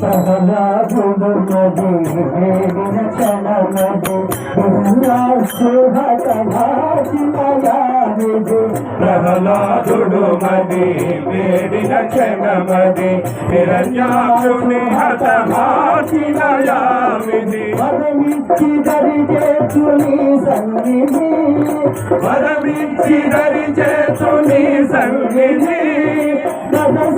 సహనాగుడున్నది వేడిన క్షణమది శుభకథాచిమయానిది ప్రహ్లాదుడు మది వేడిన క్షణమది నిరంజాక్షుని హతమాచినయామిది వరమిచ్చి దరి చేతుని సంగిని వరమిచ్చి దరి చేతుని సంగిని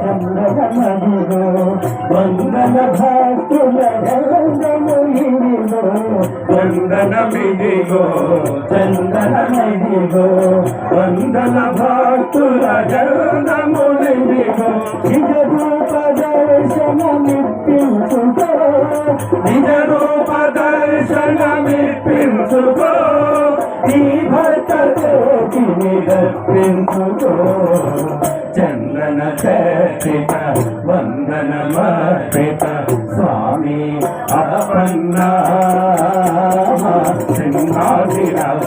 పన్నా వందన భక్తుల గంధములివిలో వందనమిదిగో చందనమిదిగో వందన భక్తుల జనమునిదిగో నిజ రూప దర్శనమిప్పించుకో నిజ రూప దర్శనమిప్పించుకో నీ భర్త కోటిని రప్పించుకో చందన చర్చిత వందన మర్పిత స్వామి అపన్న సింహాదిరావ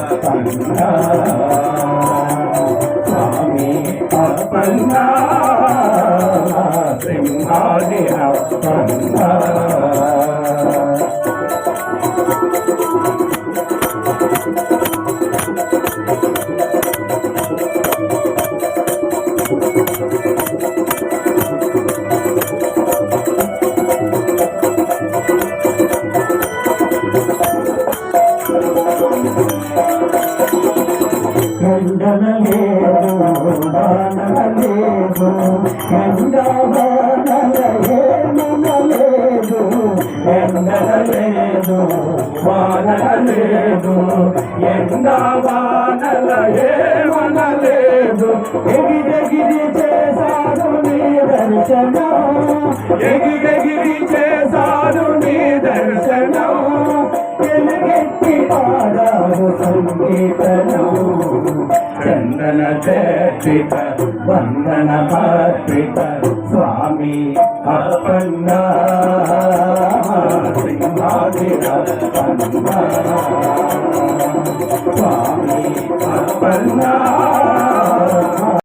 స్వామి అపన్న సింహాదిరావ ఎండన లేదు ఎండ వానల ఏమన ఎండ వానల ఏమన ఎగిరెగిరి చేశాడు నీ దర్శనం ఎగిరెగిరి చేశాడు నీ దర్శనం ఎలుగెత్తి పాడాడు చందన చర్చిత వందన మార్పిత స్వామి అపన్న స్వామి అపన్నా